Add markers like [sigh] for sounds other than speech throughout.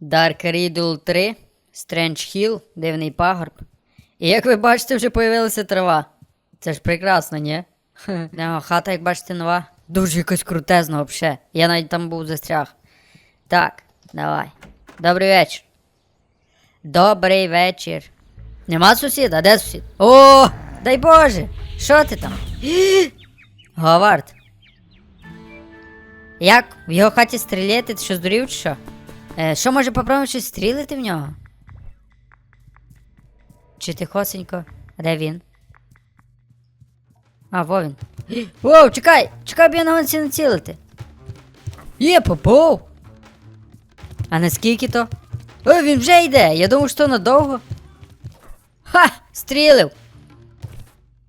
Dark Riddle 3, Strange Hill, Дивний пагорб. І як ви бачите, вже появилася трава. Це ж прекрасно, ні? [laughs] Хата, як бачите, нова. Дуже якось крутезна взагалі. Я навіть там був застряг. Так, давай. Добрий вечір. Добрий вечір. Нема сусіда? Де сусід? О, дай Боже! Що ти там? [gasps] Говард. Як? В його хаті стріляти? Ти що здурів чи що? Е, що може попробуємо щось стрілити в нього? Чи тихосенько? Де він? А, во він. [gasps] Воу, чекай! Чекай, б я на гонці націлити. Є, попов! А наскільки то? Ой, він вже йде! Я думав, що надовго. Ха! Стрілив!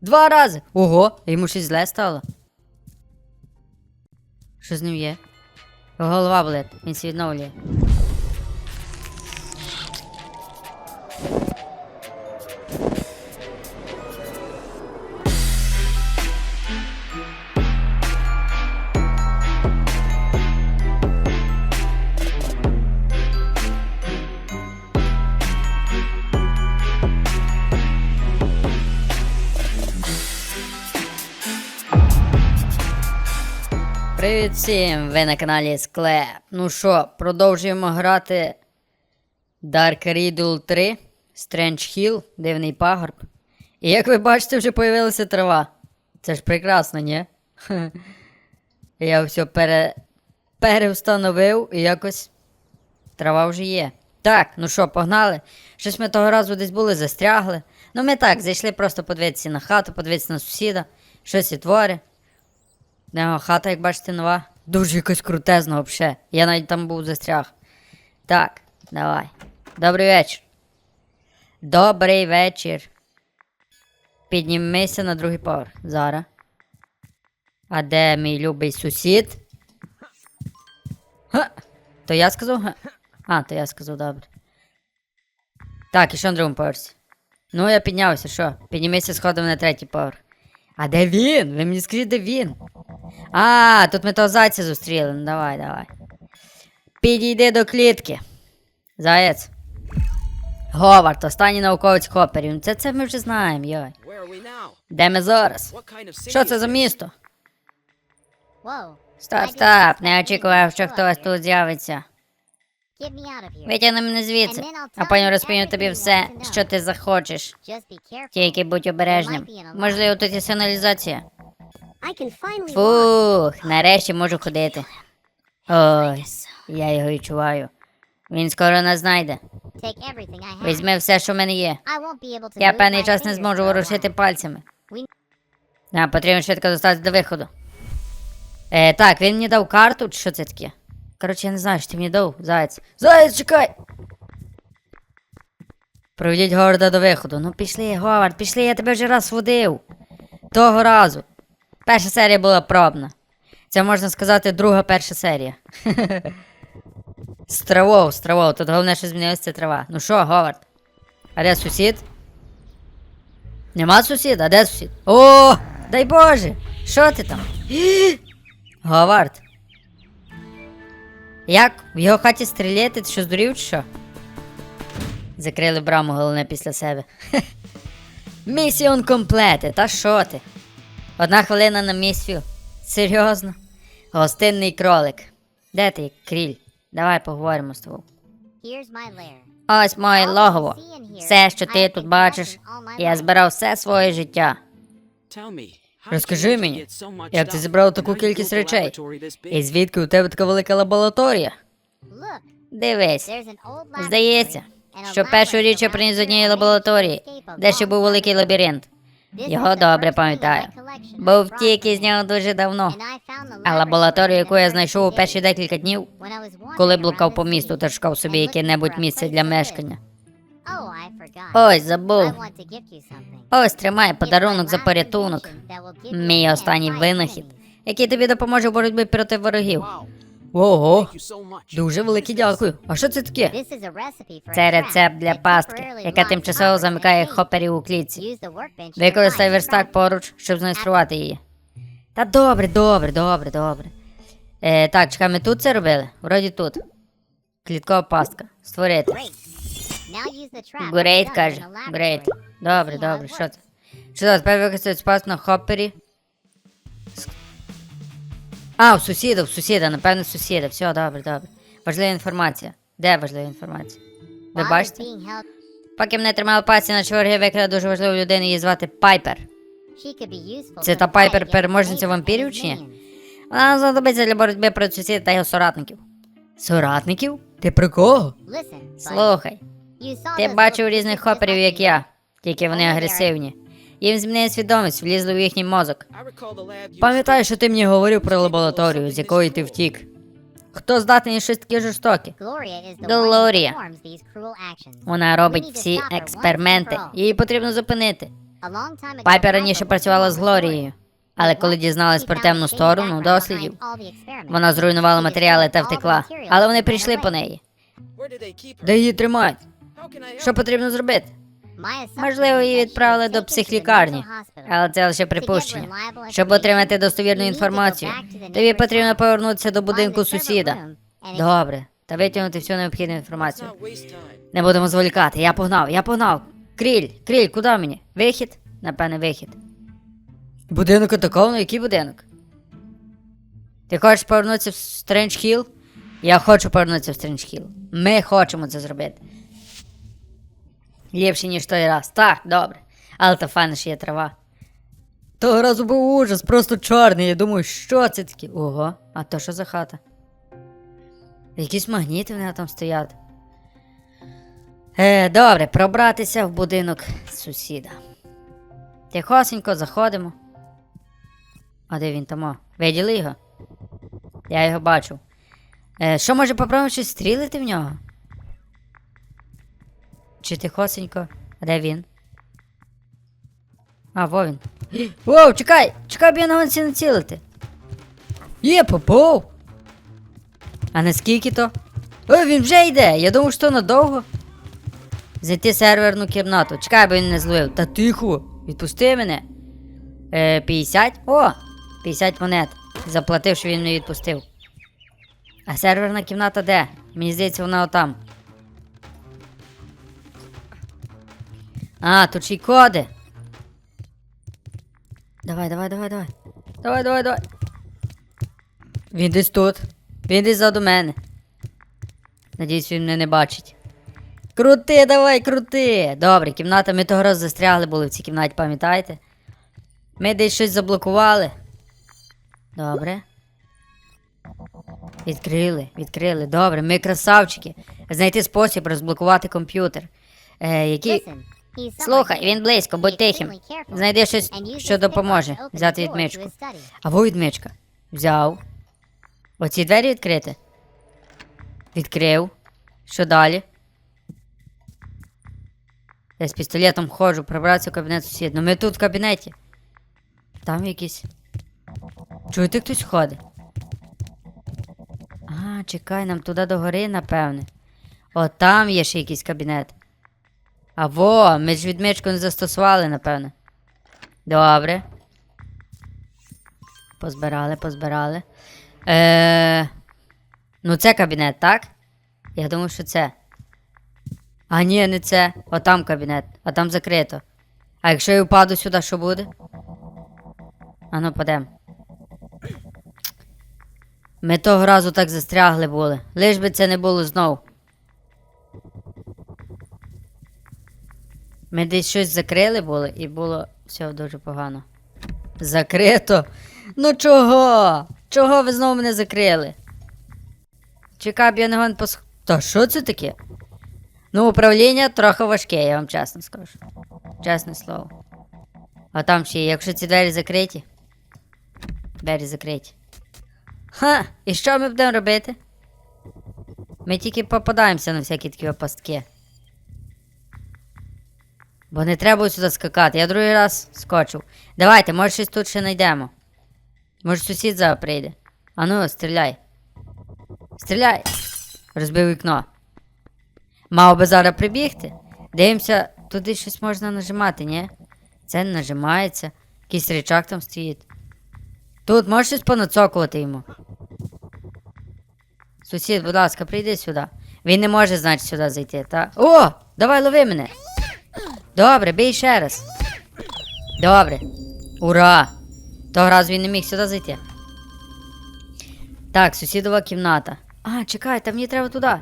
Два рази! Ого, йому щось зле стало. Що з ним є? Голова болить, він відновлює. Привіт всім! Ви на каналі Склеп. Ну що, продовжуємо грати Dark Riddle 3, Strange Hill, Дивний пагорб. І як ви бачите, вже появилася трава. Це ж прекрасно, ні? [laughs] Я все пере... перевстановив і якось трава вже є. Так, ну що, погнали? Щось ми того разу десь були застрягли. Ну ми так, зайшли просто подивитися на хату, подивитися на сусіда, щось і твори. Не, хата, як бачите, нова. Дуже якось крутезна взагалі. Я навіть там був застряг. Так, давай. Добрий вечір. Добрий вечір. Піднімися на другий поверх. Зараз. А де мій любий сусід? Ха! То я сказав? Га? А, то я сказав, добре. Так, і що на другому поверсі? Ну, я піднявся, що? Піднімися сходом на третій поверх. А де він? Ви мені скажіть, де він? А, тут ми того зайця зустріли. Ну давай, давай. Підійди до клітки. Заєць. Говард, останній науковець Хопперів. Ну, Це, це ми вже знаємо, йой. Де ми зараз? Що це за місто? Стоп, стоп, не очікував, що хтось тут з'явиться. Витягни мене звідси, а потім розповім тобі все, що ти захочеш. Тільки будь обережним. Можливо, тут є сигналізація. Фух, нарешті можу ходити. Ой, я його відчуваю. Він скоро нас знайде. Візьми все, що в мене є. Я певний час не зможу ворушити пальцями. А, потрібно швидко достатися до виходу. Е, так, він мені дав карту, чи що це таке? Коротше, я не знаю, що ти мені дав, заяць. Заяць, чекай! Проведіть Говарда до виходу. Ну пішли, Говард, пішли, я тебе вже раз водив. Того разу. Перша серія була пробна. Це можна сказати друга перша серія. [laughs] З травою, з травою. Тут головне, що змінилася це трава. Ну що, Говард? А де сусід? Нема сусіда? А де сусід? О, дай Боже! Що ти там? [gasps] Говард. Як? В його хаті стріляти? Ти що здурів чи що? Закрили браму головне після себе. [laughs] Місіон комплети, та що ти? Одна хвилина на місію. Серйозно? Гостинний кролик. Де ти, кріль? Давай поговоримо з тобою. Ось моє логово. Все, що ти тут бачиш, я збирав все своє життя. Розкажи мені, як ти зібрав таку кількість речей? І звідки у тебе така велика лабораторія? Дивись, здається, що першу річ я приніс з однієї лабораторії, де ще був великий лабіринт. Його добре пам'ятаю. Був втік із нього дуже давно. А лабораторію, яку я знайшов у перші декілька днів, коли блукав по місту та шукав собі яке-небудь місце для мешкання. Ось, забув. Ось тримай подарунок за порятунок. Мій останній винахід, який тобі допоможе в боротьбі проти ворогів. Ого, дуже велике дякую. А що це таке? Це рецепт для пастки, яка тимчасово замикає хоперів у клітці. Використай верстак поруч, щоб змайструвати її. Та добре, добре, добре, добре. Е, так, чекай, ми тут це робили? Вроді тут. Кліткова пастка. Створити. Грейт каже. in Грейт. Добре, добре, що це? Що це, тепер використовують спас на хоппері. А, у сусіда, у сусіда, напевно, сусіда. Все, добре, добре. Важлива інформація. Де важлива інформація? Ви бачите? Поки мене тримали пасі, наші вороги викрили дуже важливу людину, її звати Пайпер. Це та Пайпер переможниця вампірів чи ні? Вона знадобиться для боротьби проти сусіда та його соратників. Соратників? Ти про кого? Слухай, ти бачив різних хоперів, як я, тільки вони агресивні. Їм змінили свідомість, влізли в їхній мозок. Пам'ятаю, що ти мені говорив про лабораторію, з якої ти втік. Хто здатний щось таке жорстоке? Actions. Вона робить всі експерименти. Її потрібно зупинити. Пайпер раніше працювала з Глорією. Але коли дізналась про темну сторону дослідів, вона зруйнувала матеріали та втекла. Але вони прийшли по неї. Де її тримають? Що потрібно зробити? Можливо, її відправили до психлікарні. Але це лише припущення. Щоб отримати достовірну інформацію, тобі потрібно повернутися до будинку сусіда. Добре, та витягнути всю необхідну інформацію. Не будемо зволікати. Я погнав, я погнав. Кріль, кріль, куди мені? Вихід? Напевне, вихід. Будинок атаковано? Який будинок? Ти хочеш повернутися в Стрендж Хіл? Я хочу повернутися в Стрендж Хіл. Ми хочемо це зробити. Ліпше, ніж той раз. Так, добре. Але то файно, що є трава. Того разу був ужас, просто чорний. Я думаю, що це таке? Ого, а то що за хата? Якісь магніти в нього там стоять. Е, добре, пробратися в будинок сусіда. Тихосенько заходимо. А де він там? Виділи його? Я його бачив. Е, що може попробуємо щось стрілити в нього? Чи тихосенько? А де він? А, во він. [gasps] Воу, чекай! Чекай, б я на гонці націлити. Є, попов! А наскільки то? Ой, він вже йде! Я думав, що надовго. Зайти серверну кімнату. Чекай, бо він не зловив. Та тихо! Відпусти мене. Е, 50? О! 50 монет. Заплатив, що він мене відпустив. А серверна кімната де? Мені здається, вона отам. А, тут ще й коди. Давай, давай, давай, давай. Давай, давай, давай. Він десь тут. Він десь ззаду мене. Надіюсь, він мене не бачить. Крути, давай, крути. Добре, кімната, ми того разу застрягли були в цій кімнаті, пам'ятаєте? Ми десь щось заблокували. Добре. Відкрили, відкрили. Добре, ми красавчики. Знайти спосіб розблокувати комп'ютер. Е, який... Слухай, він близько, будь тихим. Знайди щось, що допоможе. Взяти відмичку. А во відмичка. Взяв. Оці двері відкрити. Відкрив. Що далі? Я з пістолетом ходжу, пробратися в кабінет сусід. Ну ми тут в кабінеті. Там якісь. Чуєте, хтось ходить? А, чекай, нам туди до гори, напевне. О, там є ще якийсь кабінет. А во, ми ж відмичку не застосували, напевне. Добре. Позбирали, позбирали. Е... Ну, це кабінет, так? Я думаю, що це. А ні, не це. Отам кабінет, а там закрито. А якщо я впаду сюди, що буде? А ну, подем. Ми того разу так застрягли були. Лиш би це не було знов. Ми десь щось закрили були і було все дуже погано. Закрито? Ну чого? Чого ви знову мене закрили? Чекай, б не гон пос... Та що це таке? Ну, управління трохи важке, я вам чесно скажу. Чесне слово. А там ще, якщо ці двері закриті. Двері закриті. Ха! І що ми будемо робити? Ми тільки попадаємося на всякі такі опастки. Бо не треба сюди скакати. Я другий раз скочив. Давайте, може щось тут ще знайдемо. Може сусід зараз прийде. Ану, стріляй. Стріляй! Розбив вікно. Мав би зараз прибігти. Дивимося, туди щось можна нажимати, ні? Це не нажимається. Якийсь рычаг там стоїть. Тут можеш щось понацокувати йому. Сусід, будь ласка, прийди сюди. Він не може, значить, сюди зайти, так? О! Давай лови мене! Добре, бий ще раз. Добре. Ура! Того разу він не міг сюди зайти. Так, сусідова кімната. А, чекай, там мені треба туди.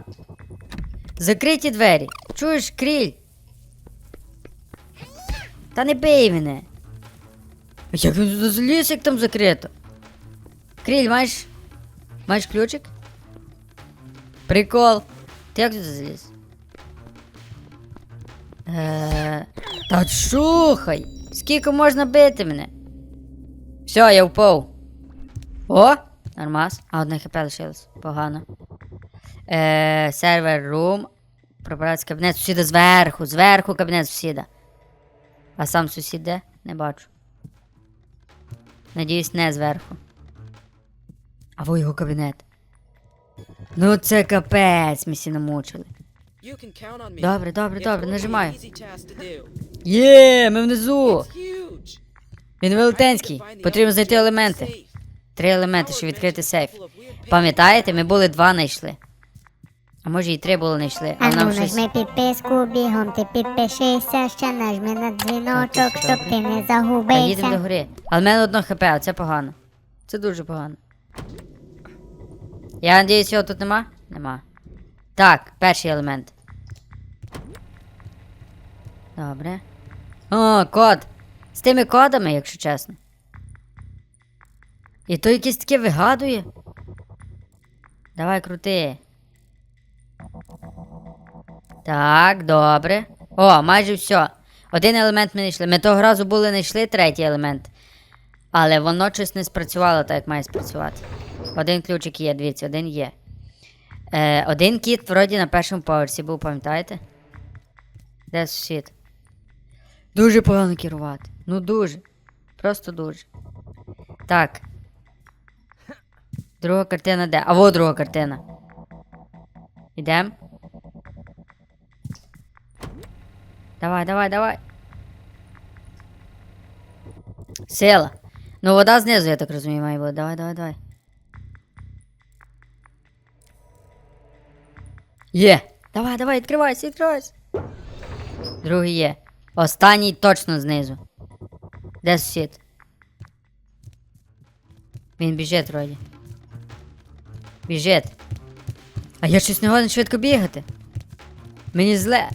Закриті двері. Чуєш, кріль? Та не бий мене. Як він туди заліз, як там закрито? Кріль, маєш. Маєш ключик? Прикол. Ти як туди заліз? Е, Та шухай! Скільки можна бити мене? Все, я впав. О! Нормас. А одне хп лишилось. Погано. Е, сервер рум. Прибиратися кабінет сусіда зверху. Зверху кабінет сусіда. А сам сусід де? Не бачу. Надіюсь, не зверху. А во його кабінет. Ну це капець, ми всі намучили. You can count on me. Добре, добре, добре, нажимаю. Є, ми внизу. Він велетенський. Потрібно знайти елементи. Три елементи, щоб відкрити сейф. Пам'ятаєте, ми були два знайшли. А може і три були знайшли, а А ну нам щось. нажми підписку, бігом ти підпишися, ще нажми на дзвіночок, Так, щоб ти не Та їдемо до гори. Але в мене одно хп, а це погано. Це дуже погано. Я надіюсь, його тут нема? Нема. Так, перший елемент. Добре. О, код. З тими кодами, якщо чесно. І то якесь таке вигадує. Давай крути. Так, добре. О, майже все. Один елемент ми знайшли. Ми того разу були знайшли третій елемент. Але воно щось не спрацювало так, як має спрацювати. Один ключик є, дивіться, один є. Е, один кіт вроді на першому поверсі був, пам'ятаєте? Де сусід? Дуже погано керувати. Ну дуже. Просто дуже. Так. Друга картина де? А во друга картина. Ідем. Давай, давай, давай. Сила. Ну, вода знизу, я так розумію, має бути. Давай, давай, давай. Є. Давай, давай, відкривайся, відкривайся. Другий є. Останній точно знизу. Де сусід? Він біжить вроді. Біжить. А я щось не годен швидко бігати. Мені зле.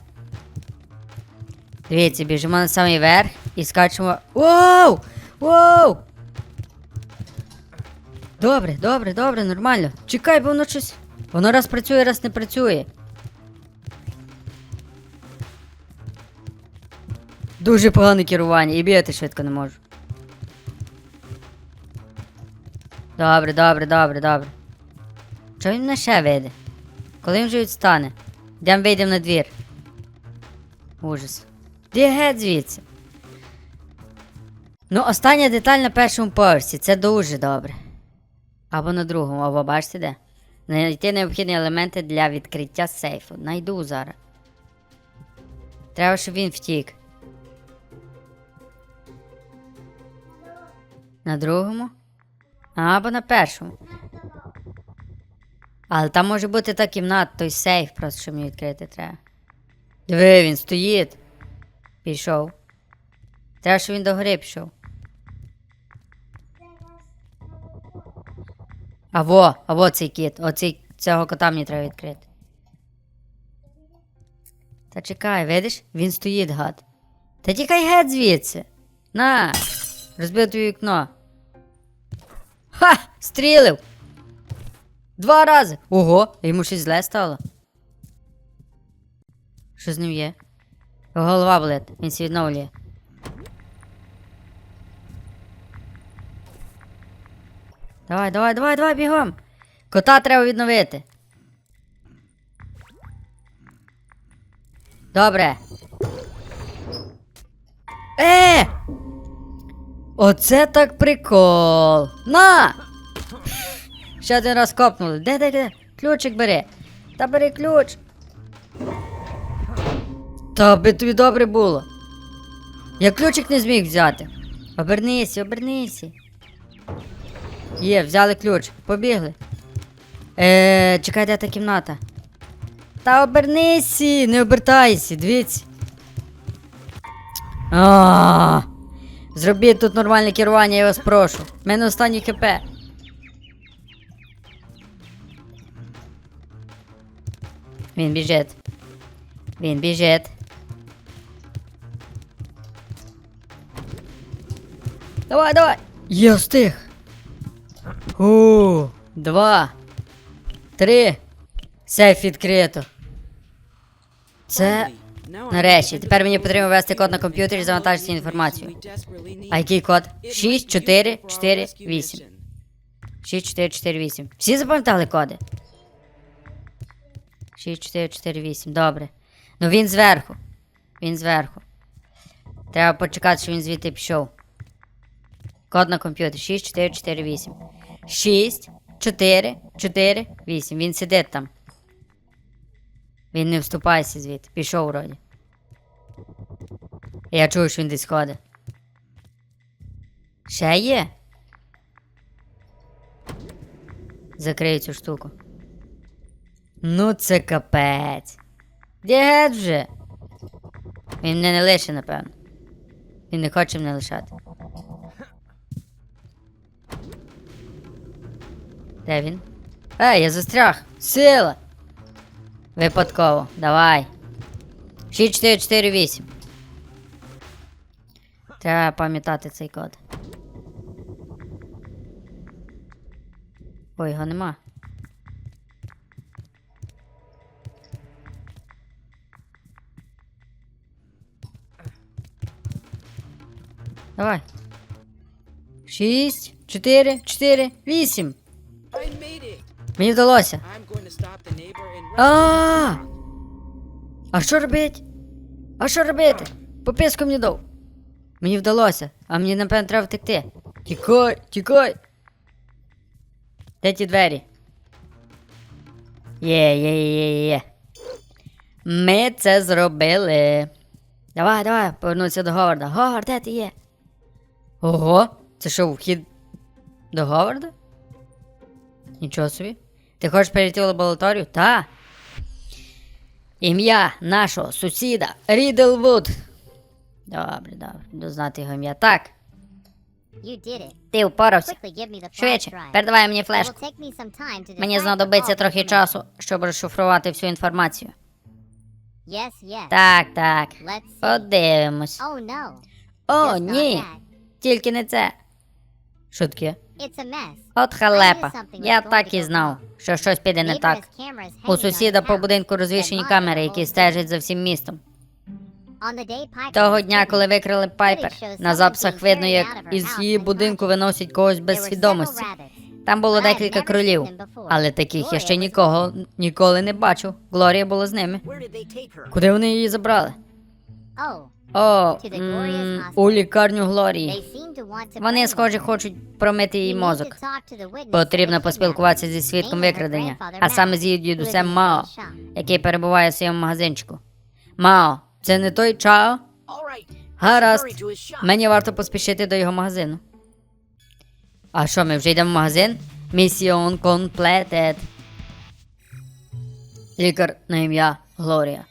Дивіться, біжимо на самий верх і скачемо. Воу! Воу! Добре, добре, добре, нормально. Чекай, бо воно щось. Воно раз працює, раз не працює. Дуже погане керування і бігати швидко не можу. Добре, добре, добре, добре. Чого він мене ще вийде? Коли він вже відстане? Йдемо вийдемо на двір. Ужас. Де геть звідси? Ну, остання деталь на першому поверсі, це дуже добре. Або на другому, або бачите де? Знайти необхідні елементи для відкриття сейфу. Найду зараз. Треба, щоб він втік. На другому? Або на першому. Але там може бути та кімната, той сейф, просто що мені відкрити треба. Диви, він стоїть. Пішов. Треба, щоб він до гори пішов. А во, а во цей кіт. Оцей, цього кота мені треба відкрити. Та чекай, видиш? Він стоїть, гад. Та тікай геть звідси. На! Розбив твоє вікно. Ха! Стрілив! Два рази! Ого, йому щось зле стало. Що з ним є? Голова болить, він сі відновлює. Давай, давай, давай, давай, бігом. Кота треба відновити. Добре. Е! Оце так прикол. На! Ще один раз копнули. Де, де, де? Ключик бери. Та бери ключ. Та би тобі добре було. Я ключик не зміг взяти. Обернися, обернися. Є, взяли ключ. Побігли. Е, чекай, де та кімната. Та обернися, не обертайся, дивіться. А, Зробіть тут нормальне керування, я вас прошу. У мене останній хп. Він біжить. Він біжить. Давай, давай! Я встиг! У, два. Три. Сейф відкрито. Це. Нарешті, тепер мені потрібно ввести код на комп'ютері і завантажити інформацію. А який код? 6, 4, 4, 8. 6, 4, 4, 8. Всі запам'ятали коди? 6, 4, 4, 8. Добре. Ну він зверху. Він зверху. Треба почекати, що він звідти пішов. Код на комп'ютері 6, 4, 4, 8. 6, 4, 4, 8. Він сидить там. Він не вступайся звідти. Пішов вроді. Я чую, що він десь ходить. Ще є? Закрию цю штуку. Ну це капець. Дід вже. Він мене не лише, напевно. Він не хоче мене лишати. Де він? Ей, я застряг! Сила! Випадково. Давай. 6, 4, 4, 8. Треба пам'ятати цей код. Ой, його нема. Давай. Шість, чотири, чотири, вісім. I made it. Мені вдалося. А. А що робить? А що робити? Пописку мені дав. Мені вдалося, а мені, напевно, треба втекти. Тікай, тікай. Де ті двері? Є, є, є, є, є. Ми це зробили. Давай, давай, повернуся до Говарда. Говард, де ти є? Ого, це що, вхід до Говарда? Нічого собі. Ти хочеш перейти в лабораторію? Та. Ім'я нашого сусіда Рідлвуд. Добре, добре, буду знати його ім'я. Так, ти впорався. Швидше, передавай мені флешку. Мені знадобиться трохи часу, щоб розшифрувати всю інформацію. Yes, yes. Так, так. Подивимось. Oh no. О, ні. Тільки не це. Mess. От халепа. Я так і знав, що щось піде не так. У сусіда по будинку розвішені камери, які стежать за всім містом. Того дня, коли викрили Пайпер, на записах видно, як із її будинку виносять когось без свідомості. Там було декілька кролів, але таких я ще нікого ніколи не бачив. Глорія була з ними. Куди вони її забрали? О, м, у лікарню Глорії. Вони, схоже, хочуть промити її мозок. Потрібно поспілкуватися зі свідком викрадення, а саме з її дідусем Мао, який перебуває у своєму магазинчику. Мао, це не той Чао? Гаразд. Мені варто поспішити до його магазину. А що, ми вже йдемо в магазин? Місіон комплетед. Лікар на ім'я Глорія.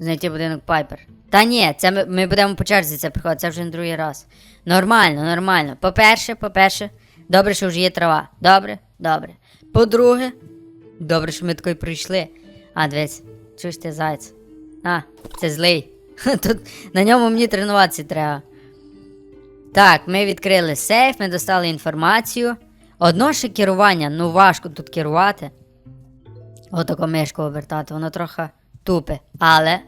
Знайти будинок Пайпер. Та ні, це ми, ми будемо по черзі це приходити, це вже не другий раз. Нормально, нормально. По-перше, по-перше, добре, що вже є трава. Добре? Добре. По-друге, добре, що ми такої прийшли. А, дивись, чуєш ти зайць. А, це злий. [laughs] Тут на ньому мені тренуватися треба. Так, ми відкрили сейф, ми достали інформацію. Одно ще керування, ну важко тут керувати. Отако мишку обертати, воно трохи тупе. Але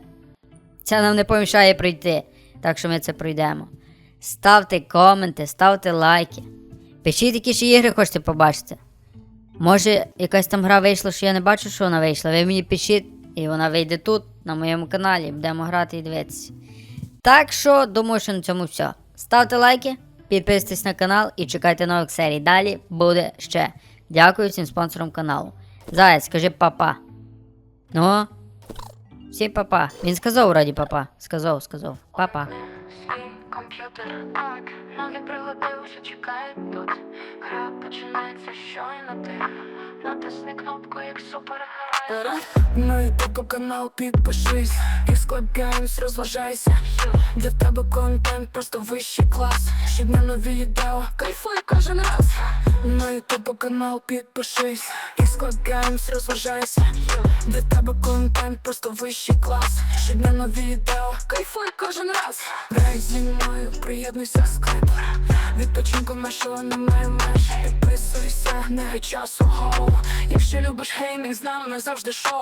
це нам не помішає пройти. Так що ми це пройдемо. Ставте коменти, ставте лайки. Пишіть, які ще ігри хочете побачити. Може, якась там гра вийшла, що я не бачу, що вона вийшла. Ви мені пишіть, і вона вийде тут, на моєму каналі. Будемо грати і дивитися. Так що, думаю, що на цьому все. Ставте лайки, підписуйтесь на канал і чекайте нових серій. Далі буде ще. Дякую всім спонсорам каналу. Заяць, скажи папа. Ну. Всі папа. Він сказав раді папа. Сказав, сказав. Папа. Комп'ютер, так, ноги пригодився, чекає тут. Гра починається щойно ти Натисни кнопку як супергерой. На ютуб канал підпишись. І Games розважайся. Для тебе контент просто вищий клас. Щодня нові відео, кайфуй кожен раз. На ютуб канал підпишись. І Games розважайся. Для тебе контент просто вищий клас. Щодня нові відео, кайфуй кожен раз. Грай зі мною, приєднуйся скайпер. Відпочинку нашого немає меж. Підписуйся, не часу гоу Якщо любиш геймінг, з нами завжди шоу